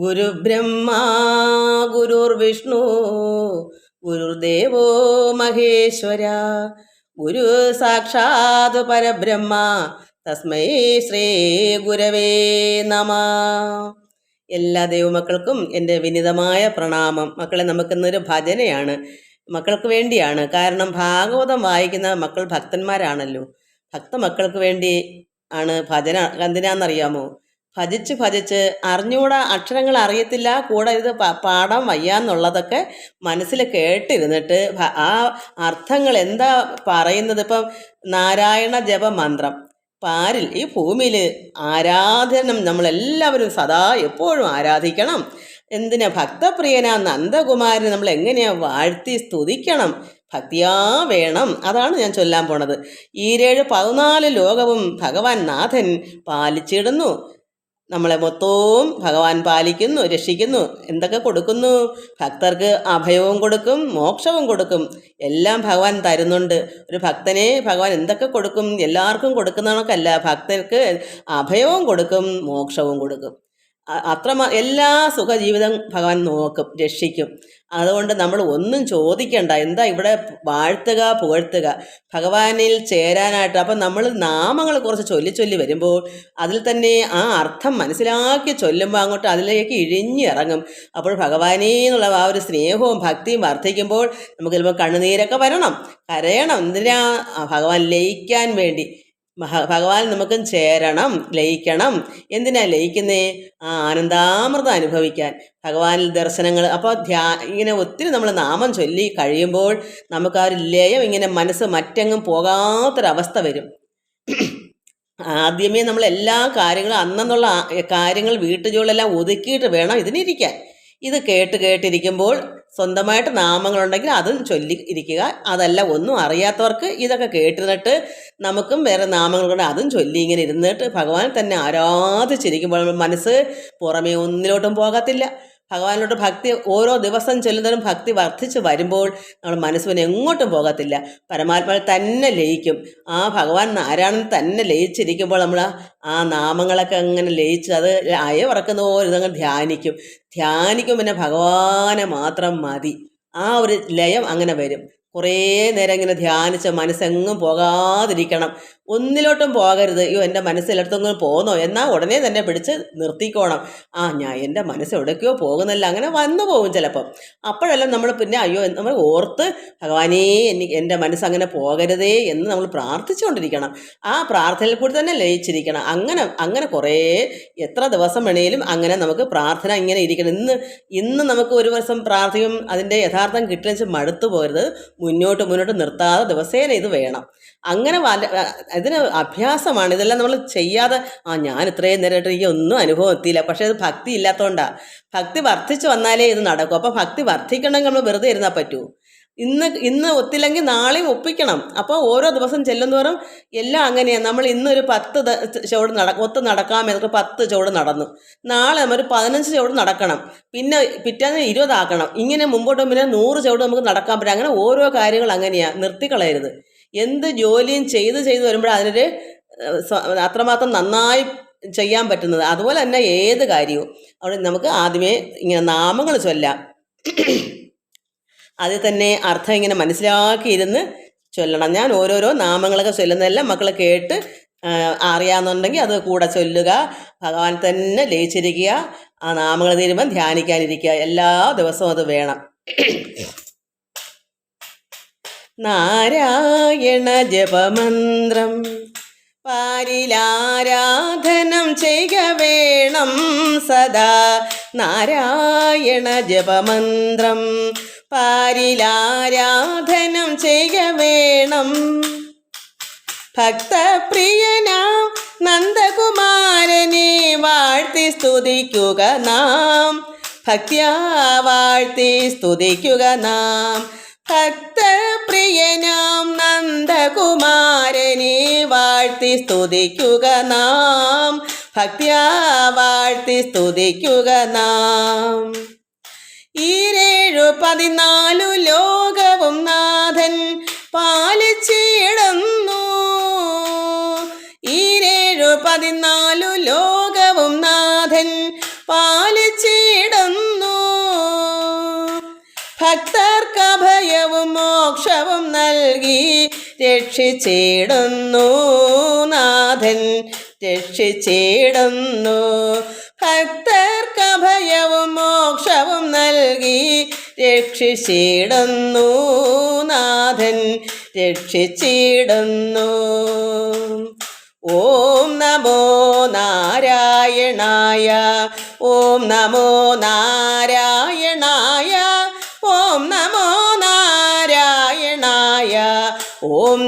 ഗുരുബ്രഹ്മ ഗുരുർവിഷ്ണു ഗുരുദേവോ മഹേശ്വര. ഗുരു സാക്ഷാത് പരബ്രഹ്മ തസ്മൈ ശ്രീ ഗുരവേ നമ. എല്ലാ ദൈവമക്കൾക്കും എന്റെ വിനിതമായ പ്രണാമം. മക്കളെ നമുക്കിന്നൊരു ഭജനയാണ്. മക്കൾക്ക് വേണ്ടിയാണ്. കാരണം ഭാഗവതം വായിക്കുന്ന മക്കൾ ഭക്തന്മാരാണല്ലോ. ഭക്ത മക്കൾക്ക് വേണ്ടി ആണ് ഭജന എന്തിനാണെന്നറിയാമോ ഭജിച്ച് ഭജിച്ച് അറിഞ്ഞുകൂടെ അക്ഷരങ്ങൾ അറിയത്തില്ല കൂടെ ഇത് പാടാൻ വയ്യാന്നുള്ളതൊക്കെ മനസ്സിൽ കേട്ടിരുന്നിട്ട് ആ അർത്ഥങ്ങൾ എന്താ പറയുന്നത്? ഇപ്പം നാരായണ ജപ മന്ത്രം പാരിൽ ഈ ഭൂമിയിൽ ആരാധനം നമ്മളെല്ലാവരും സദാ എപ്പോഴും ആരാധിക്കണം. എന്തിനാ ഭക്തപ്രിയനാ നന്ദകുമാരനെ നമ്മൾ എങ്ങനെയാ വാഴ്ത്തി സ്തുതിക്കണം? ഭക്തിയാ വേണം. അതാണ് ഞാൻ ചൊല്ലാൻ പോണത്. ഈരേഴ് പതിനാല് ലോകവും ഭഗവാൻ നാഥൻ പാലിച്ചിടുന്നു. നമ്മളെ മൊത്തവും ഭഗവാൻ പാലിക്കുന്നു രക്ഷിക്കുന്നു എന്തൊക്കെ കൊടുക്കുന്നു? ഭക്തർക്ക് അഭയവും കൊടുക്കും മോക്ഷവും കൊടുക്കും. എല്ലാം ഭഗവാൻ തരുന്നുണ്ട്. ഒരു ഭക്തനെ ഭഗവാൻ എന്തൊക്കെ കൊടുക്കും? എല്ലാവർക്കും കൊടുക്കുന്നവർക്കല്ല ഭക്തർക്ക് അഭയവും കൊടുക്കും മോക്ഷവും കൊടുക്കും. അത്ര എല്ലാ സുഖജീവിതം ഭഗവാൻ നോക്കും രക്ഷിക്കും. അതുകൊണ്ട് നമ്മൾ ഒന്നും ചോദിക്കണ്ട. എന്താ ഇവിടെ വാഴ്ത്തുക പുകഴ്ത്തുക? ഭഗവാനിൽ ചേരാനായിട്ട്. അപ്പം നമ്മൾ നാമങ്ങൾ കുറച്ച് ചൊല്ലി ചൊല്ലി വരുമ്പോൾ അതിൽ തന്നെ ആ അർത്ഥം മനസ്സിലാക്കി ചൊല്ലുമ്പോൾ അങ്ങോട്ട് അതിലേക്ക് ഇഴിഞ്ഞിറങ്ങും അപ്പോൾ ഭഗവാനേ എന്നുള്ള ആ ഒരു സ്നേഹവും ഭക്തിയും വർദ്ധിക്കുമ്പോൾ നമുക്ക് ചിലപ്പോൾ കണ്ണുനീരൊക്കെ വരണം കരയണം. എന്തിനാ? ഭഗവാൻ ലയിക്കാൻ വേണ്ടി. മഹ- ഭഗവാൻ നമുക്കും ചേരണം ലയിക്കണം. എന്തിനാ ലയിക്കുന്നേ? ആ ആനന്ദാമൃതം അനുഭവിക്കാൻ. ഭഗവാനിൽ ദർശനങ്ങൾ അപ്പോൾ ധ്യാ ഇങ്ങനെ ഒത്തിരി നമ്മൾ നാമം ചൊല്ലി കഴിയുമ്പോൾ നമുക്ക് ആ ഒരു ലയം ഇങ്ങനെ മനസ്സ് മറ്റെങ്ങും പോകാത്തൊരവസ്ഥ വരും. ആദ്യമേ നമ്മൾ എല്ലാ കാര്യങ്ങളും അന്നെന്നുള്ള കാര്യങ്ങൾ വീട്ടുജോളിലെല്ലാം ഒതുക്കിയിട്ട് വേണം ഇതിനിരിക്കാൻ. ഇത് കേട്ട് കേട്ടിരിക്കുമ്പോൾ സ്വന്തമായിട്ട് നാമങ്ങളുണ്ടെങ്കിൽ അതും ചൊല്ലി ഇരിക്കുക. അതല്ല ഒന്നും അറിയാത്തവർക്ക് ഇതൊക്കെ കേട്ടിരുന്നിട്ട് നമുക്കും വേറെ നാമങ്ങളുണ്ട് അതും ചൊല്ലി ഇങ്ങനെ ഇരുന്നിട്ട് ഭഗവാൻ തന്നെ ആരാധിച്ചിരിക്കുമ്പോൾ മനസ്സ് പുറമേ ഒന്നിലോട്ടും പോകത്തില്ല. ഭഗവാനിലോട്ട് ഭക്തി ഓരോ ദിവസം ചെല്ലുന്നതിനും ഭക്തി വർദ്ധിച്ച് വരുമ്പോൾ നമ്മൾ മനസ്സിന് എങ്ങോട്ടും പോകത്തില്ല. പരമാത്മാവിൽ തന്നെ ലയിക്കും. ആ ഭഗവാൻ നാരായണൻ തന്നെ ലയിച്ചിരിക്കുമ്പോൾ നമ്മൾ ആ നാമങ്ങളൊക്കെ അങ്ങനെ ലയിച്ച് അത് അയവിറക്കുന്ന പോലെ ഇതങ്ങ് ധ്യാനിക്കും. ധ്യാനിക്കും പിന്നെ ഭഗവാനെ മാത്രം മതി. ആ ഒരു ലയം അങ്ങനെ വരും. കുറേ നേരം ഇങ്ങനെ ധ്യാനിച്ച് മനസ്സെങ്ങും പോകാതിരിക്കണം. ഒന്നിലോട്ടും പോകരുത്. അയ്യോ എന്റെ മനസ്സെല്ലായിടത്തെങ്കിലും പോന്നോ? എന്നാൽ ഉടനെ തന്നെ പിടിച്ച് നിർത്തിക്കോണം. ആ ഞാൻ എന്റെ മനസ്സ് എവിടേക്കോ പോകുന്നില്ല. അങ്ങനെ വന്നു പോകും ചിലപ്പം. അപ്പോഴെല്ലാം നമ്മൾ പിന്നെ അയ്യോ നമ്മൾ ഓർത്ത് ഭഗവാനേ എനിക്ക് എന്റെ മനസ്സ് അങ്ങനെ പോകരുതേ എന്ന് നമ്മൾ പ്രാർത്ഥിച്ചുകൊണ്ടിരിക്കണം. ആ പ്രാർത്ഥനയിൽ കൂടി തന്നെ ലയിച്ചിരിക്കണം. അങ്ങനെ അങ്ങനെ കുറേ എത്ര ദിവസം വേണേലും അങ്ങനെ നമുക്ക് പ്രാർത്ഥന ഇങ്ങനെ ഇരിക്കണം. ഇന്ന് ഇന്ന് നമുക്ക് ഒരു ദിവസം പ്രാർത്ഥിക്കും. അതിന്റെ യഥാർത്ഥം കിട്ടുന്ന മടുത്തു പോരുത് മുന്നോട്ട് മുന്നോട്ട് നിർത്താതെ ദിവസേന ഇത് വേണം. അങ്ങനെ ഇതിന് അഭ്യാസമാണ്. ഇതെല്ലാം നമ്മൾ ചെയ്യാതെ ആ ഞാൻ ഇത്രയും നേരമായിട്ട് എനിക്ക് ഒന്നും അനുഭവം എത്തിയില്ല. പക്ഷേ അത് ഭക്തി ഇല്ലാത്തതുകൊണ്ടാണ് ഭക്തി വർദ്ധിച്ചു വന്നാലേ ഇത് നടക്കും. അപ്പം ഭക്തി വർദ്ധിക്കണമെങ്കിൽ നമ്മൾ വെറുതെ ഇരുന്നാൽ പറ്റൂ. ഇന്ന് ഇന്ന് ഒത്തില്ലെങ്കിൽ നാളെയും ഒപ്പിക്കണം. അപ്പോൾ ഓരോ ദിവസം ചെല്ലുന്നവരും എല്ലാം അങ്ങനെയാണ് നമ്മൾ ഇന്നൊരു പത്ത് ചുവട് നട ഒത്ത് നടക്കാം എന്നൊക്കെ പത്ത് ചുവട് നടന്നു. നാളെ നമ്മൾ പതിനഞ്ച് ചുവട് നടക്കണം. പിന്നെ പിറ്റേന്ന് ഇരുപതാക്കണം. ഇങ്ങനെ മുമ്പോട്ട് പിന്നെ നൂറ് ചുവട് നമുക്ക് നടക്കാൻ പറ്റും. അങ്ങനെ ഓരോ കാര്യങ്ങൾ അങ്ങനെയാണ് നിർത്തിക്കളയരുത്. എന്ത് ജോലിയും ചെയ്ത് ചെയ്ത് വരുമ്പോൾ അതിനൊരു അത്രമാത്രം നന്നായി ചെയ്യാൻ പറ്റുന്നത്. അതുപോലെ തന്നെ ഏത് കാര്യവും. അവിടെ നമുക്ക് ആദ്യമേ ഇങ്ങനെ നാമങ്ങൾ ചൊല്ലാം. അതിൽ തന്നെ അർത്ഥം ഇങ്ങനെ മനസ്സിലാക്കിയിരുന്ന് ചൊല്ലണം. ഞാൻ ഓരോരോ നാമങ്ങളൊക്കെ ചൊല്ലുന്നതെല്ലാം മക്കൾ കേട്ട് അറിയാമെന്നുണ്ടെങ്കിൽ അത് കൂടെ ചൊല്ലുക ഭഗവാൻ തന്നെ ലയിച്ചിരിക്കുക ആ നാമങ്ങൾ തീരുമ്പം ധ്യാനിക്കാനിരിക്കുക. എല്ലാ ദിവസവും അത് വേണം. നാരായണ ജപമന്ത്രം. പാരിലാരാധനം ചെയ്യ വേണം സദാ നാരായണ ജപമന്ത്രം. പാരിലാരാധനം ചെയ്യ വേണം. ഭക്തപ്രിയനാം നന്ദകുമാരനെ വാഴ്ത്തി സ്തുതിക്കുക നാം. ഭക്തിയാ വാഴ്ത്തി സ്തുതിക്കുക നാം. ഭക്തപ്രിയനാം നന്ദകുമാരനെ വാഴ്ത്തി സ്തുതിക്കുക നാം. ഭക്തിയാ വാഴ്ത്തി സ്തുതിക്കുക നാം. ഈരേഴു പതിനാലു ലോകവും നാഥൻ പാലിച്ചിടുന്നു. ഈരേഴു പതിനാലു ലോകവും നാഥൻ പാലിച്ചിടുന്നു. ഭക്തർക്ക് അഭയവും മോക്ഷവും നൽകി രക്ഷിച്ചിടുന്നു നാഥൻ രക്ഷിച്ചിടുന്നു. ഭക്തർക്കഭയവും മോക്ഷവും നൽകി രക്ഷിച്ചിടുന്നു നാഥൻ രക്ഷിച്ചിടുന്നു. ഓം നമോ നാരായണായ ഓം നമോ നാരായണായ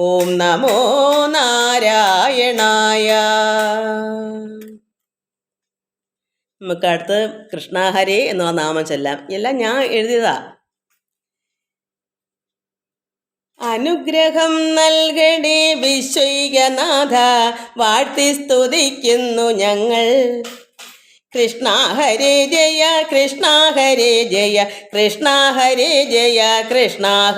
ഓം നമോ നാരായണായ. നമുക്ക് അടുത്ത് കൃഷ്ണഹരേ എന്നുള്ള നാമം ചെല്ലാം. എല്ലാം ഞാൻ എഴുതിയതാ. അനുഗ്രഹം നൽകണേ വിശ്വൈകനാഥ വാഴ്ത്തി സ്തുതിക്കുന്നു ഞങ്ങൾ. കൃഷ്ണ ജയ കൃഷ്ണ ജയ കൃഷ്ണ ജയ കൃഷ്ണ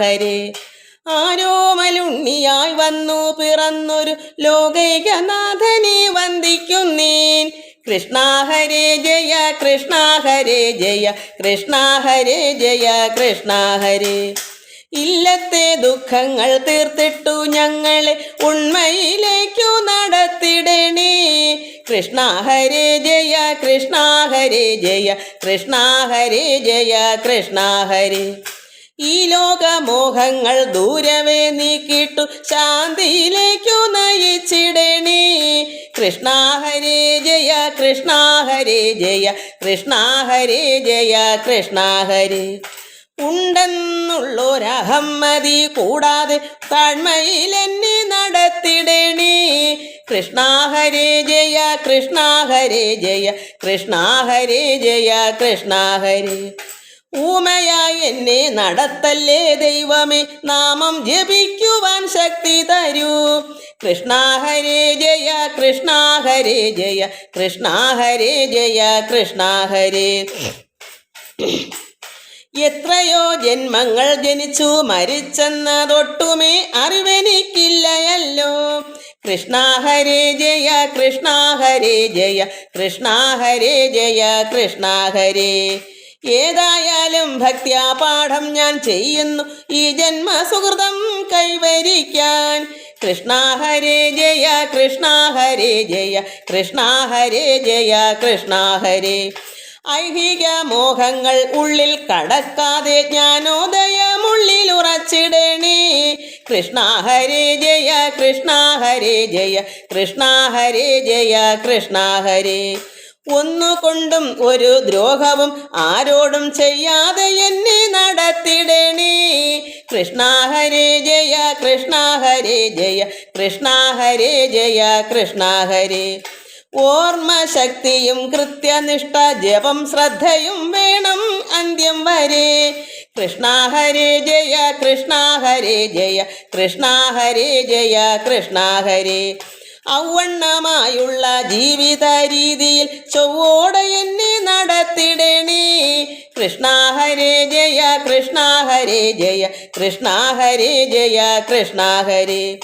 ആരോമലുണ്ണിയായി വന്നു പിറന്നൊരു ലോകൈകനാഥനെ വന്ദിക്കുന്നേൻ. കൃഷ്ണ ഹരേ ജയ കൃഷ്ണ ഹരേ ജയ കൃഷ്ണ ഹരേ ജയ കൃഷ്ണ ഹരേ. ഇല്ലത്തെ ദുഃഖങ്ങൾ തീർത്തിട്ടു ഞങ്ങളെ ഉണ്മയിലേക്കു നടത്തിടണേ. കൃഷ്ണ ഹരേ ജയ കൃഷ്ണ ഹരേ ജയ കൃഷ്ണ ഹരേ ജയ കൃഷ്ണ ഹരേ. ഈ ലോകമോഹങ്ങൾ ദൂരമേ നീക്കിട്ടു ശാന്തിയിലേക്കു നയിച്ചിടണേ. കൃഷ്ണ ഹരേ ജയ കൃഷ്ണ ഹരേ ജയ കൃഷ്ണ ഹരേ ജയ കൃഷ്ണ ഹരേ. ഉണ്ടെന്നുള്ളൊരഹമ്മതി കൂടാതെ താഴ്മയിൽ എന്നെ നടത്തിടണേ. കൃഷ്ണ ഹരേ ജയ കൃഷ്ണ ഹരേ ജയ കൃഷ്ണ ഹരേ ജയ കൃഷ്ണ ഹരേ. ഊമയായി എന്നെ നടത്തല്ലേ ദൈവമേ? നാമം ജപിക്കുവാൻ ശക്തി തരൂ. കൃഷ്ണ ഹരേ ജയ കൃഷ്ണ ഹരേ ജയ കൃഷ്ണ ഹരേ ജയ കൃഷ്ണ ഹരേ. എത്രയോ ജന്മങ്ങൾ ജനിച്ചു മരിച്ചെന്നതൊട്ടുമേ അറിവെനിക്കില്ലയല്ലോ. കൃഷ്ണ ഹരേ ജയ കൃഷ്ണ ഹരേ ജയ കൃഷ്ണ ഹരേ ജയ കൃഷ്ണ ഹരേ. ഏതായാലും ഭക്ത്യാ പാഠം ഞാൻ ചെയ്യുന്നു. ഈ ജന്മ ജന്മസുഹൃതം കൈവരിക്കാൻ. കൃഷ്ണ ഹരേ ജയ കൃഷ്ണ ഹരേ ജയ കൃഷ്ണ ഹരേ ജയ കൃഷ്ണ ഹരേ. ഐഹിക മോഹങ്ങൾ ഉള്ളിൽ കടക്കാതെ ജ്ഞാനോദയമുള്ളിൽ ഉറച്ചിടണേ. കൃഷ്ണ ഹരേ ജയ കൃഷ്ണ ഹരേ ജയ കൃഷ്ണ ഹരേ ജയ കൃഷ്ണ ഹരേ. ഒന്നുകൊണ്ടും ഒരു ദ്രോഹവും ആരോടും ചെയ്യാതെ എന്നെ നടത്തിടണേ. കൃഷ്ണ ഹരേ ജയ കൃഷ്ണ ഹരേ ജയ കൃഷ്ണ ഹരേ ജയ കൃഷ്ണ ഹരേ. ഓർമ്മശക്തിയും കൃത്യനിഷ്ഠ ജപം ശ്രദ്ധയും വേണം അന്ത്യം വരെ. കൃഷ്ണ ഹരേ ജയ കൃഷ്ണ ഹരേ ജയ കൃഷ്ണ ഹരേ ജയ കൃഷ്ണ ഹരേ. ഔവണ്ണമായുള്ള ജീവിത രീതിയിൽ ചൊവ്വോടെ എന്നെ നടത്തിടണേ. കൃഷ്ണ ഹരേ ജയ കൃഷ്ണ ഹരേ ജയ കൃഷ്ണ ഹരേ ജയ കൃഷ്ണ ഹരേ.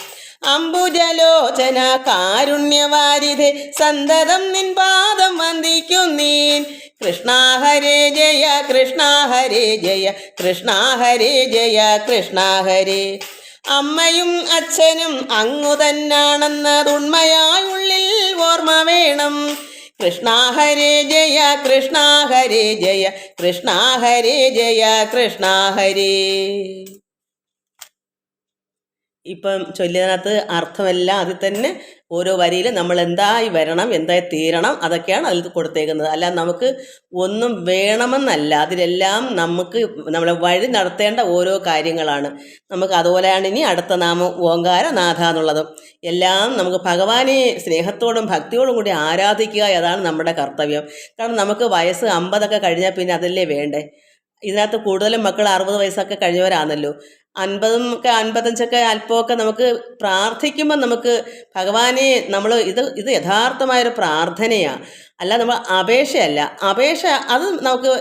അംബുജലോചന കാരുണ്യവാരിധെ സന്തതം നിൻ പാദം വന്ദിക്കുന്നീൻ. കൃഷ്ണ ഹരേ ജയ കൃഷ്ണ ഹരേ ജയ കൃഷ്ണ ഹരേ ജയ കൃഷ്ണ ഹരേ. അമ്മയും അച്ഛനും അങ്ങു തന്നാണെന്നതുണ്മയായ ഉള്ളിൽ ഓർമ്മ വേണം. കൃഷ്ണ ഹരേ ജയ കൃഷ്ണ ഹരേ ജയ കൃഷ്ണ ഹരേ ജയ കൃഷ്ണ ഹരേ. ഇപ്പം ചൊല്ലിയതിനകത്ത് അർത്ഥമെല്ലാം അതിൽ തന്നെ ഓരോ വരിയിൽ നമ്മൾ എന്തായി വരണം എന്തായി തീരണം അതൊക്കെയാണ് അതിൽ കൊടുത്തേക്കുന്നത്. അല്ല നമുക്ക് ഒന്നും വേണമെന്നല്ല. അതിലെല്ലാം നമുക്ക് നമ്മളെ വഴി നടത്തേണ്ട ഓരോ കാര്യങ്ങളാണ്. നമുക്ക് അതുപോലെയാണ് ഇനി അടുത്ത നാമം ഓങ്കാര നാഥ എന്നുള്ളത്. എല്ലാം നമുക്ക് ഭഗവാനെ സ്നേഹത്തോടും ഭക്തിയോടും കൂടി ആരാധിക്കുക അതാണ് നമ്മുടെ കർത്തവ്യം. കാരണം നമുക്ക് വയസ്സ് അമ്പതൊക്കെ കഴിഞ്ഞാൽ പിന്നെ അതല്ലേ വേണ്ടേ? ഇതിനകത്ത് കൂടുതലും മക്കൾ അറുപത് വയസ്സൊക്കെ കഴിഞ്ഞവരാണല്ലോ. അൻപതും ഒക്കെ അൻപത്തഞ്ചൊക്കെ അല്പമൊക്കെ നമുക്ക് പ്രാർത്ഥിക്കുമ്പോൾ നമുക്ക് ഭഗവാനെ നമ്മൾ ഇത് ഇത് യഥാർത്ഥമായൊരു പ്രാർത്ഥനയാണ് അല്ല നമ്മൾ അപേക്ഷയല്ല. അപേക്ഷ അത് നമുക്ക്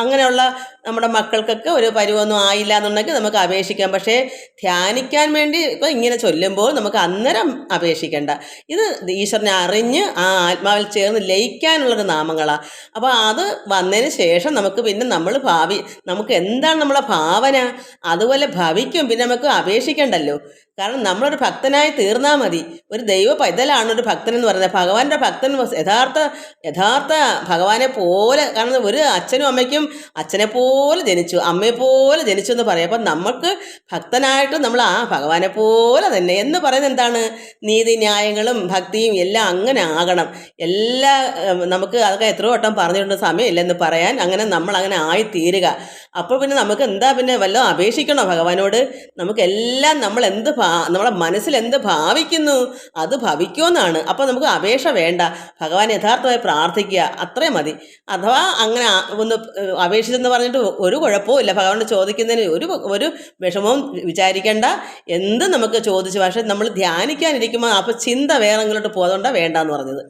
അങ്ങനെയുള്ള നമ്മുടെ മക്കൾക്കൊക്കെ ഒരു പരുവൊന്നും ആയില്ല എന്നുണ്ടെങ്കിൽ നമുക്ക് അപേക്ഷിക്കാം. പക്ഷേ ധ്യാനിക്കാൻ വേണ്ടി ഇപ്പോൾ ഇങ്ങനെ ചൊല്ലുമ്പോൾ നമുക്ക് അന്നേരം അപേക്ഷിക്കേണ്ട. ഇത് ഈശ്വരനെ അറിഞ്ഞ് ആ ആത്മാവിൽ ചേർന്ന് ലയിക്കാനുള്ളൊരു നാമങ്ങളാണ് അപ്പോൾ അത് വന്നതിന് ശേഷം നമുക്ക് പിന്നെ നമ്മൾ ഭാവി നമുക്ക് എന്താണ് നമ്മളെ ഭാവന? അതുപോലെ ഭവിക്കും. പിന്നെ നമുക്ക് അപേക്ഷിക്കണ്ടല്ലോ. കാരണം നമ്മളൊരു ഭക്തനായി തീർന്നാൽ മതി. ഒരു ദൈവ പൈതലാണ് ഒരു ഭക്തൻ എന്ന് പറയുന്നത്. ഭഗവാന്റെ ഭക്തൻ യഥാർത്ഥ യഥാർത്ഥ ഭഗവാനെ പോലെ കാരണം ഒരു അച്ഛനും അമ്മയ്ക്കും അച്ഛനെ പോലെ ജനിച്ചു അമ്മയെ പോലെ ജനിച്ചു എന്ന് പറയും. അപ്പം നമുക്ക് ഭക്തനായിട്ട് നമ്മൾ ആ ഭഗവാനെ പോലെ തന്നെ. എന്ന് പറയുന്നത് എന്താണ്? നീതി ന്യായങ്ങളും ഭക്തിയും എല്ലാം അങ്ങനെ ആകണം. എല്ലാ നമുക്ക് അതൊക്കെ എത്രയോ വട്ടം പറഞ്ഞിട്ടുണ്ട് സമയമില്ലെന്ന് പറയാൻ. അങ്ങനെ നമ്മൾ അങ്ങനെ ആയി തീരുക അപ്പോൾ പിന്നെ നമുക്ക് എന്താ പിന്നെ വല്ലതും അപേക്ഷിക്കണോ ഭഗവാനോട്? നമുക്കെല്ലാം നമ്മൾ എന്ത് ഭാ നമ്മളെ മനസ്സിൽ എന്ത് ഭാവിക്കുന്നു അത് ഭവിക്കുമെന്നാണ്. അപ്പോൾ നമുക്ക് അപേക്ഷ വേണ്ട. ഭഗവാൻ യഥാർത്ഥമായി പ്രാർത്ഥിക്കുക അത്രയും മതി. അഥവാ അങ്ങനെ ഒന്ന് അപേക്ഷിച്ചെന്ന് പറഞ്ഞിട്ട് ഒരു കുഴപ്പവും ഇല്ല. ഭഗവാനോട് ചോദിക്കുന്നതിന് ഒരു ഒരു വിഷമവും വിചാരിക്കേണ്ട. എന്ത് നമുക്ക് ചോദിച്ചു? പക്ഷേ നമ്മൾ ധ്യാനിക്കാനിരിക്കുമ്പോൾ അപ്പോൾ ചിന്ത വേറെ എങ്കിലോട്ട് വേണ്ട വേണ്ടെന്ന് പറഞ്ഞത്.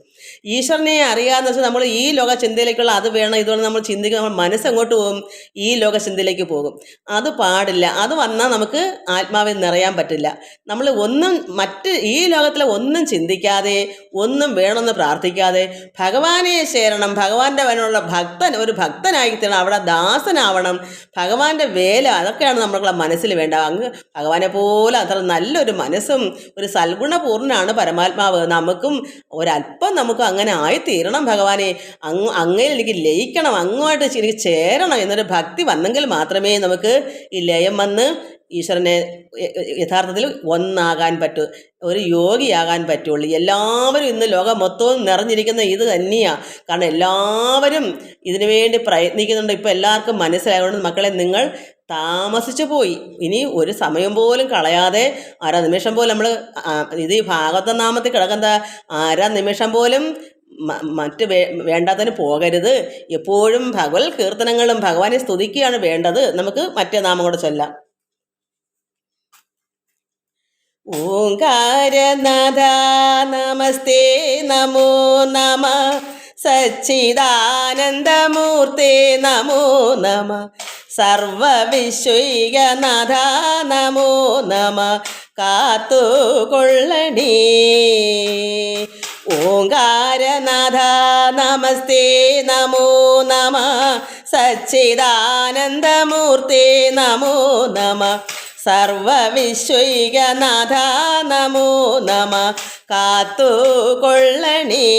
ഈശ്വരനെ അറിയാന്ന് വെച്ചാൽ നമ്മൾ ഈ ലോക ചിന്തയിലേക്കുള്ള അത് വേണം ഇതുകൊണ്ട് നമ്മൾ ചിന്തിക്കുക നമ്മൾ മനസ്സെങ്ങോട്ട് പോകും? ഈ ചിന്തയിലേക്ക് പോകും. അത് പാടില്ല. അത് വന്നാൽ നമുക്ക് ആത്മാവിൽ നിറയാൻ പറ്റില്ല. നമ്മൾ ഒന്നും മറ്റ് ഈ ലോകത്തിലെ ഒന്നും ചിന്തിക്കാതെ ഒന്നും വേണമെന്ന് പ്രാർത്ഥിക്കാതെ ഭഗവാനെ ചേരണം ഭഗവാന്റെ വനുള്ള ഭക്തൻ ഒരു ഭക്തനായി തീരണം അവിടെ ദാസനാവണം ഭഗവാന്റെ വേല അതൊക്കെയാണ് നമ്മളുടെ മനസ്സിൽ വേണ്ട അങ്ങ് ഭഗവാനെ പോലെ അത്ര നല്ലൊരു മനസ്സും ഒരു സൽഗുണപൂർണനാണ് പരമാത്മാവ്. നമുക്കും ഒരല്പം നമുക്ക് അങ്ങനെ ആയിത്തീരണം ഭഗവാനെ. അങ്ങ് അങ്ങയിൽ എനിക്ക് ലയിക്കണം അങ്ങുമായിട്ട് എനിക്ക് ചേരണം എന്നൊരു ഭക്തി വന്നെങ്കിൽ മാത്രമേ നമുക്ക് ഈ ലയം വന്ന് ഈശ്വരനെ യഥാർത്ഥത്തിൽ ഒന്നാകാൻ പറ്റൂ ഒരു യോഗിയാകാൻ പറ്റുള്ളൂ. എല്ലാവരും ഇന്ന് ലോകം മൊത്തവും നിറഞ്ഞിരിക്കുന്ന ഇത് തന്നെയാണ് കാരണം എല്ലാവരും ഇതിനു വേണ്ടി പ്രയത്നിക്കുന്നുണ്ട്. ഇപ്പോൾ എല്ലാവർക്കും മനസ്സിലായതുകൊണ്ട് മക്കളെ നിങ്ങൾ താമസിച്ചു പോയി. ഇനി ഒരു സമയം പോലും കളയാതെ അര നിമിഷം പോലും നമ്മൾ ഇത് ഈ ഭാഗവത നാമത്തിൽ കിടക്കുന്ന അര നിമിഷം പോലും മറ്റ് വേ വേണ്ടാത്തതിന് പോകരുത്. എപ്പോഴും ഭഗവത് കീർത്തനങ്ങളും ഭഗവാനെ സ്തുതിക്കുകയാണ് വേണ്ടത്. നമുക്ക് മറ്റേ നാമം കൂടെ ചൊല്ലാം. ഓങ്കാരനാഥ നമസ്തേ നമോ നമ. സച്ചിദാനന്ദമൂർത്തേ നമോ നമ. സർവവിശ്വനാഥ നമോ നമ. കാത്തുകൊള്ളണേ. ഓങ്കാരനാഥ നമസ്തേ നമോ നമ. സച്ചിദാനന്ദമൂർത്തേ നമോ നമ. സർവവിശ്വൈകനാഥ നമോ നമ. കാത്തുകൊള്ളണേ.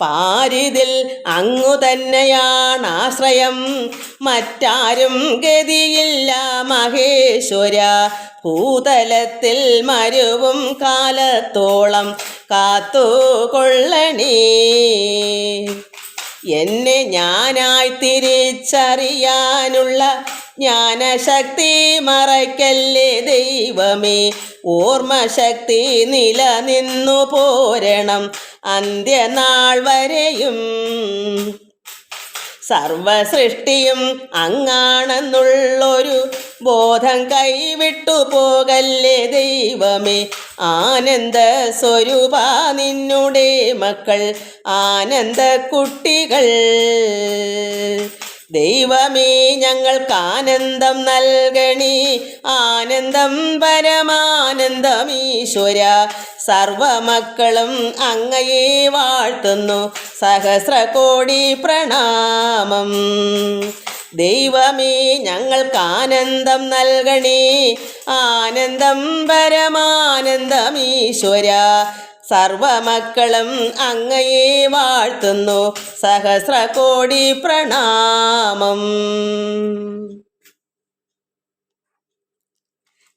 പാരിതിൽ അങ്ങു തന്നെയാണ് ആശ്രയം മറ്റാരും ഗതിയില്ല മഹേശ്വര. ഭൂതലത്തിൽ മരുവും കാലത്തോളം കാത്തു കൊള്ളണീ എന്നെ ഞാനായി തിരിച്ചറിയാനുള്ള ജ്ഞാനശക്തി മറയ്ക്കല്ലേ ദൈവമേ. ഓർമ്മശക്തി നിലനിന്നു പോരണം. അന്ത്യനാൾ വരെയും സർവസൃഷ്ടിയും അങ്ങാണെന്നുള്ളൊരു ബോധം കൈവിട്ടു പോകല്ലേ ദൈവമേ? ആനന്ദ സ്വരൂപ നിന്നുടെ മക്കൾ ആനന്ദ കുട്ടികൾ ദൈവമേ ഞങ്ങൾക്ക് ആനന്ദം നൽകണി. ആനന്ദം പരമാനന്ദം ഈശ്വര. സർവമക്കളും അങ്ങയെ വാഴ്ത്തുന്നു. സഹസ്രകോടി പ്രണാമം. ദൈവമേ ഞങ്ങൾക്ക് ആനന്ദം നൽകണേ. ആനന്ദം പരമാനന്ദം ഈശ്വര. സർവമക്കളും അങ്ങയെ വാഴ്ത്തുന്നു. സഹസ്രകോടി പ്രണാമം.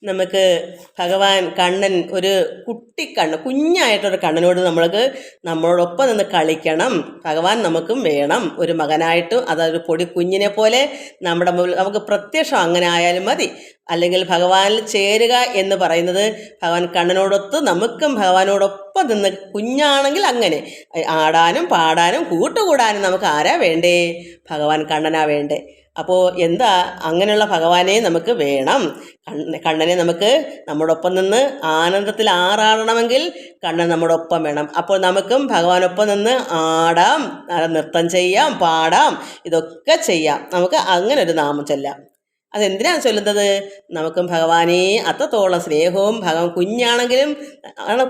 നമുക്ക് ഭഗവാൻ കണ്ണൻ ഒരു കുട്ടിക്കണ്ണ് കുഞ്ഞായിട്ടൊരു കണ്ണനോട് നമ്മൾക്ക് നമ്മളോടൊപ്പം നിന്ന് കളിക്കണം. ഭഗവാൻ നമുക്കും വേണം. ഒരു മകനായിട്ട് അതൊരു പൊടി കുഞ്ഞിനെ പോലെ നമ്മുടെ മുമ്പിൽ നമുക്ക് പ്രത്യക്ഷം അങ്ങനെ ആയാലും മതി. അല്ലെങ്കിൽ ഭഗവാനിൽ ചേരുക എന്ന് പറയുന്നത് ഭഗവാൻ കണ്ണനോടൊത്ത് നമുക്കും ഭഗവാനോടൊപ്പം നിന്ന് കുഞ്ഞാണെങ്കിൽ അങ്ങനെ. ആടാനും പാടാനും കൂട്ടുകൂടാനും നമുക്ക് ആരാ വേണ്ടേ? ഭഗവാൻ കണ്ണനാ വേണ്ടേ. അപ്പോൾ എന്താ? അങ്ങനെയുള്ള ഭഗവാനെ നമുക്ക് വേണം. കണ്ണ കണ്ണനെ നമുക്ക് നമ്മോടൊപ്പം നിന്ന് ആനന്ദത്തിൽ ആറാടണമെങ്കിൽ കണ്ണൻ നമ്മുടെ ഒപ്പം വേണം. അപ്പോൾ നമുക്കും ഭഗവാനൊപ്പം നിന്ന് ആടാം നൃത്തം ചെയ്യാം പാടാം ഇതൊക്കെ ചെയ്യാം. നമുക്ക് അങ്ങനെ ഒരു നാമം ചൊല്ലാം. അതെന്തിനാണ് ചൊല്ലുന്നത്? നമുക്കും ഭഗവാനെ അത്രത്തോളം സ്നേഹവും ഭഗവാൻ കുഞ്ഞാണെങ്കിലും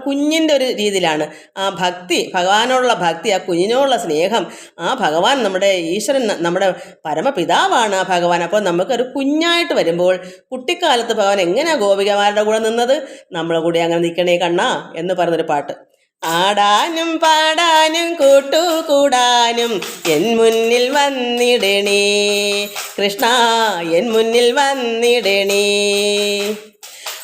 കുഞ്ഞിന്റെ ഒരു രീതിയിലാണ്. ആ ഭക്തി ഭഗവാനോടുള്ള ഭക്തി ആ കുഞ്ഞിനോടുള്ള സ്നേഹം ആ ഭഗവാൻ നമ്മുടെ ഈശ്വരൻ നമ്മുടെ പരമപിതാവാണ് ആ ഭഗവാൻ. അപ്പോൾ നമുക്കൊരു കുഞ്ഞായിട്ട് വരുമ്പോൾ കുട്ടിക്കാലത്ത് ഭഗവാൻ എങ്ങനെയാണ് ഗോപികമാരുടെ കൂടെ നിന്നത്? നമ്മളെ കൂടെ അങ്ങനെ നിൽക്കണേ കണ്ണാ എന്ന് പറഞ്ഞൊരു പാട്ട്. ആടാനും പാടാനും കൂട്ടുകൂടാനും എൻ മുന്നിൽ വന്നിടണേ. കൃഷ്ണ എൻ മുന്നിൽ വന്നിടണേ.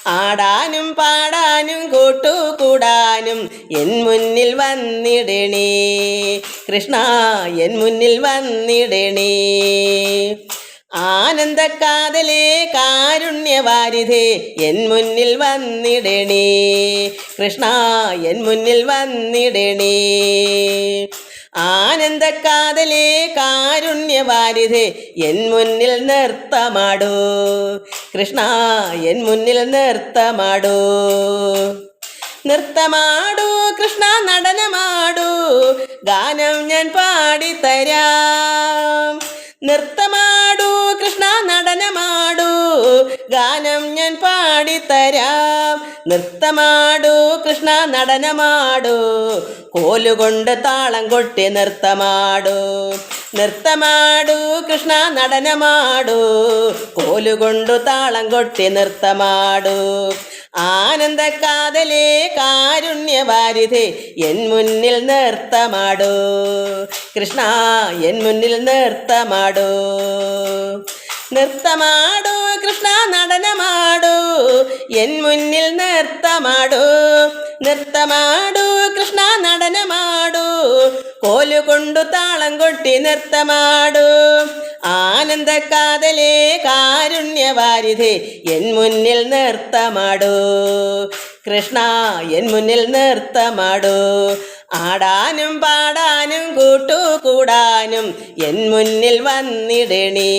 ആടാനും പാടാനും കൂട്ടുകൂടാനും എൻ മുന്നിൽ വന്നിടണേ. കൃഷ്ണ എൻ മുന്നിൽ വന്നിടണേ. ആനന്ദക്കാതലേ കാരുണ്യവാരിധേ എൻ മുന്നിൽ വന്നിടണേ. കൃഷ്ണ എൻ മുന്നിൽ വന്നിടണേ. ആനന്ദക്കാതലേ കാരുണ്യവാരിധേ എൻ മുന്നിൽ നൃത്തമാടൂ. കൃഷ്ണ എൻ മുന്നിൽ നൃത്തമാടൂ. നൃത്തമാടൂ കൃഷ്ണ നടനമാടൂ. ഗാനം ഞാൻ പാടിത്തരാം. നൃത്തമാടൂ കൃഷ്ണ നടനമാടൂ ഗാനം ഞാൻ പാടിത്തരാം. നൃത്തമാടൂ കൃഷ്ണ നടനമാടൂ കോലുകൊണ്ട് താളം കൊട്ടി നൃത്തമാടൂ. നൃത്തമാടൂ കൃഷ്ണ നടനമാടൂ കോലുകൊണ്ടു താളം കൊട്ടി നൃത്തമാടൂ. ആനന്ദക്കാതലേ കാരുണ്യവാരിധേ എൻ മുന്നിൽ നൃത്തമാടൂ. കൃഷ്ണ എൻ മുന്നിൽ നൃത്തമാടൂ. നൃത്തമാടൂ കൃഷ്ണ നടനമാടൂ. എൻ മുന്നിൽ നൃത്തമാടൂ നൃത്തമാടൂ കൃഷ്ണ നടനമാടൂ. കോലുകൊണ്ടു താളം കൊട്ടി നൃത്തമാടൂ. ആനന്ദക്കാതലേ കാരുണ്യവാരിധേ എൻ മുന്നിൽ നൃത്തമാടൂ. കൃഷ്ണ എൻ മുന്നിൽ നൃത്തമാടൂ. ആടാനും പാടാനും കൂട്ടുകൂടാനും എൻ മുന്നിൽ വന്നിടണേ.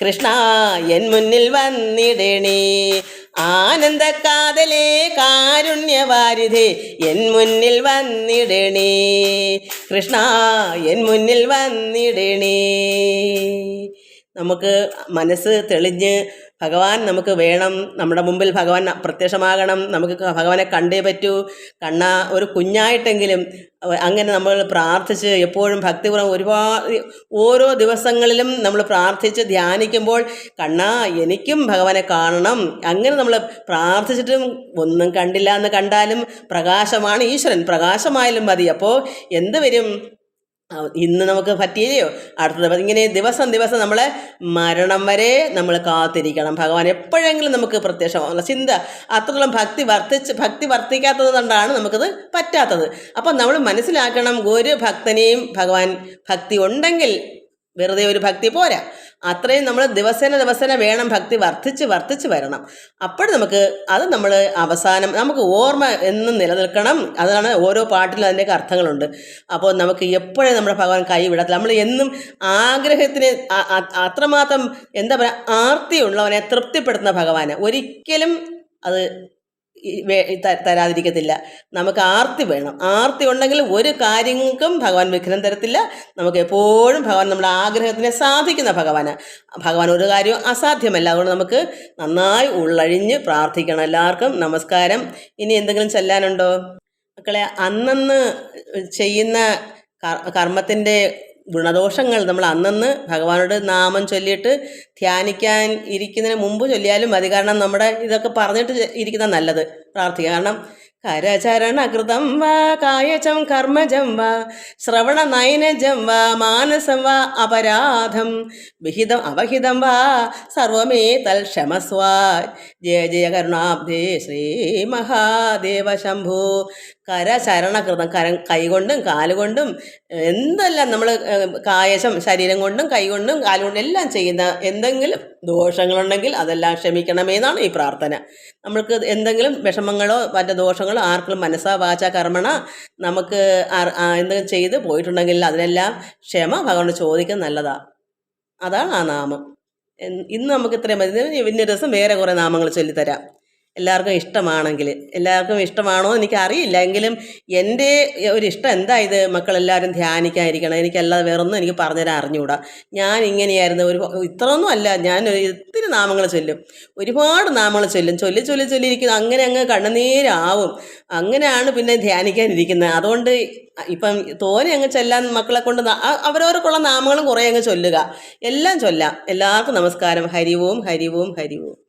കൃഷ്ണ എൻ മുന്നിൽ വന്നിടണേ. ആനന്ദക്കാതലേ കാരുണ്യവാരിധേ എൻ മുന്നിൽ വന്നിടണേ. കൃഷ്ണ എൻ മുന്നിൽ വന്നിടണേ. നമുക്ക് മനസ്സ് തെളിഞ്ഞ് ഭഗവാൻ നമുക്ക് വേണം നമ്മുടെ മുമ്പിൽ ഭഗവാൻ പ്രത്യക്ഷമാകണം നമുക്ക് ഭഗവാനെ കണ്ടേ പറ്റൂ. കണ്ണ ഒരു കുഞ്ഞായിട്ടെങ്കിലും അങ്ങനെ നമ്മൾ പ്രാർത്ഥിച്ച് എപ്പോഴും ഭക്തിപൂർവം ഒരുപാട് ഓരോ ദിവസങ്ങളിലും നമ്മൾ പ്രാർത്ഥിച്ച് ധ്യാനിക്കുമ്പോൾ കണ്ണാ എനിക്കും ഭഗവാനെ കാണണം. അങ്ങനെ നമ്മൾ പ്രാർത്ഥിച്ചിട്ടും ഒന്നും കണ്ടില്ല എന്ന് കണ്ടാലും പ്രകാശമാണ് ഈശ്വരൻ. പ്രകാശമായാലും മതി. അപ്പോൾ എന്ത് വരും? ഇന്ന് നമുക്ക് പറ്റിയില്ലയോ അടുത്ത ദിവസം ഇങ്ങനെ ദിവസം ദിവസം നമ്മളെ മരണം വരെ നമ്മൾ കാത്തിരിക്കണം. ഭഗവാൻ എപ്പോഴെങ്കിലും നമുക്ക് പ്രത്യക്ഷമാകുന്ന ചിന്ത അത്രത്തോളം ഭക്തി വർദ്ധിച്ച് ഭക്തി വർദ്ധിക്കാത്തത് കൊണ്ടാണ് നമുക്കത് പറ്റാത്തത്. അപ്പം നമ്മൾ മനസ്സിലാക്കണം ഒരു ഭക്തനെയും ഭഗവാൻ ഭക്തി ഉണ്ടെങ്കിൽ വെറുതെ ഒരു ഭക്തി പോരാ. അത്രയും നമ്മൾ ദിവസേന ദിവസേന വേണം ഭക്തി വർദ്ധിച്ച് വർദ്ധിച്ച് വരണം. അപ്പോൾ നമുക്ക് അത് നമ്മൾ അവസാനം നമുക്ക് ഓർമ്മ എന്നും നിലനിൽക്കണം. അതാണ് ഓരോ പാട്ടിലും അതിന്റെയൊക്കെ അർത്ഥങ്ങളുണ്ട്. അപ്പോൾ നമുക്ക് എപ്പോഴും നമ്മുടെ ഭഗവാൻ കൈവിടത്തില്ല നമ്മൾ എന്നും ആഗ്രഹത്തിന് അത്രമാത്രം എന്താ പറയുക ആർത്തിയുള്ളവനെ തൃപ്തിപ്പെടുത്തുന്ന ഭഗവാന്. ഒരിക്കലും അത് തരാതിരിക്കത്തില്ല. നമുക്ക് ആർത്തി വേണം. ആർത്തി ഉണ്ടെങ്കിൽ ഒരു കാര്യങ്ങൾക്കും ഭഗവാൻ വിഘ്നം തരത്തില്ല. നമുക്ക് എപ്പോഴും ഭഗവാൻ നമ്മുടെ ആഗ്രഹത്തിനെ സാധിക്കുന്ന ഭഗവാന്. ഭഗവാൻ ഒരു കാര്യവും അസാധ്യമല്ല. അതുകൊണ്ട് നമുക്ക് നന്നായി ഉള്ളഴിഞ്ഞ് പ്രാർത്ഥിക്കണം. എല്ലാവർക്കും നമസ്കാരം. ഇനി എന്തെങ്കിലും ചെല്ലാനുണ്ടോ? മക്കളെ അന്നന്ന് ചെയ്യുന്ന കർ- കർമ്മത്തിന്റെ ഗുണദോഷങ്ങൾ നമ്മൾ അന്നന്ന് ഭഗവാനോട് നാമം ചൊല്ലിയിട്ട് ധ്യാനിക്കാൻ ഇരിക്കുന്നതിന് മുമ്പ് ചൊല്ലിയാലും മതി. കാരണം നമ്മുടെ ഇതൊക്കെ പറഞ്ഞിട്ട് ഇരിക്കുന്ന നല്ലത്. പ്രാർത്ഥിക്കുക. കാരണം കരചരണകൃതം വാ കായചം കർമ്മജം വാ ശ്രവണ നയനജം വാ മാനസം വാ അപരാധം വിഹിതം അവഹിതം വാ സർവമേ തൽ ക്ഷമസ്വാ. ജയ ജയ കരുണാബ്ദേ ശ്രീ മഹാദേവ ശംഭോ. കരചരണകൃതം കര കൈകൊണ്ടും കാലുകൊണ്ടും എന്തെല്ലാം നമ്മൾ കായശം ശരീരം കൊണ്ടും കൈകൊണ്ടും കാലുകൊണ്ടും എല്ലാം ചെയ്യുന്ന എന്തെങ്കിലും ദോഷങ്ങളുണ്ടെങ്കിൽ അതെല്ലാം ക്ഷമിക്കണമെന്നാണ് ഈ പ്രാർത്ഥന. നമ്മൾക്ക് എന്തെങ്കിലും വിഷമങ്ങളോ മറ്റു ദോഷങ്ങളോ ആർക്കും മനസ്സാ വാച കർമ്മണ നമുക്ക് എന്തെങ്കിലും ചെയ്ത് പോയിട്ടുണ്ടെങ്കിൽ അതിനെല്ലാം ക്ഷമ ഭഗവാനോട് ചോദിക്കുന്നത് നല്ലതാ. അതാണ് ആ നാമം. ഇന്ന് നമുക്ക് ഇത്രയും മതി. ഇനി ദിവസം വേറെ കുറേ നാമങ്ങൾ ചൊല്ലിത്തരാം. എല്ലാവർക്കും ഇഷ്ടമാണെങ്കിൽ എല്ലാവർക്കും ഇഷ്ടമാണോ എനിക്കറിയില്ല. എങ്കിലും എന്റെ ഒരു ഇഷ്ടം എന്താ ഇത്? മക്കളെല്ലാവരും ധ്യാനിക്കാതിരിക്കണം എനിക്കല്ലാതെ വേറൊന്നും എനിക്ക് പറഞ്ഞുതരാൻ അറിഞ്ഞുകൂടാ. ഞാൻ ഇങ്ങനെയായിരുന്നു. ഒരു ഇത്രയൊന്നും അല്ല. ഞാൻ ഒത്തിരി നാമങ്ങൾ ചൊല്ലും. ഒരുപാട് നാമങ്ങൾ ചൊല്ലും. ചൊല്ലി ചൊല്ലി ചൊല്ലിയിരിക്കുന്നു അങ്ങനെ അങ്ങ് കണ്ണുനീരാവും. അങ്ങനെയാണ് പിന്നെ ധ്യാനിക്കാനിരിക്കുന്നത്. അതുകൊണ്ട് ഇപ്പം തോനെ അങ്ങ് ചെല്ലാൻ മക്കളെ കൊണ്ട് അവരവർക്കുള്ള നാമങ്ങളും കുറേ അങ്ങ് ചൊല്ലുക. എല്ലാം ചൊല്ലാം. എല്ലാവർക്കും നമസ്കാരം. ഹരിവും ഹരിവും ഹരിവും.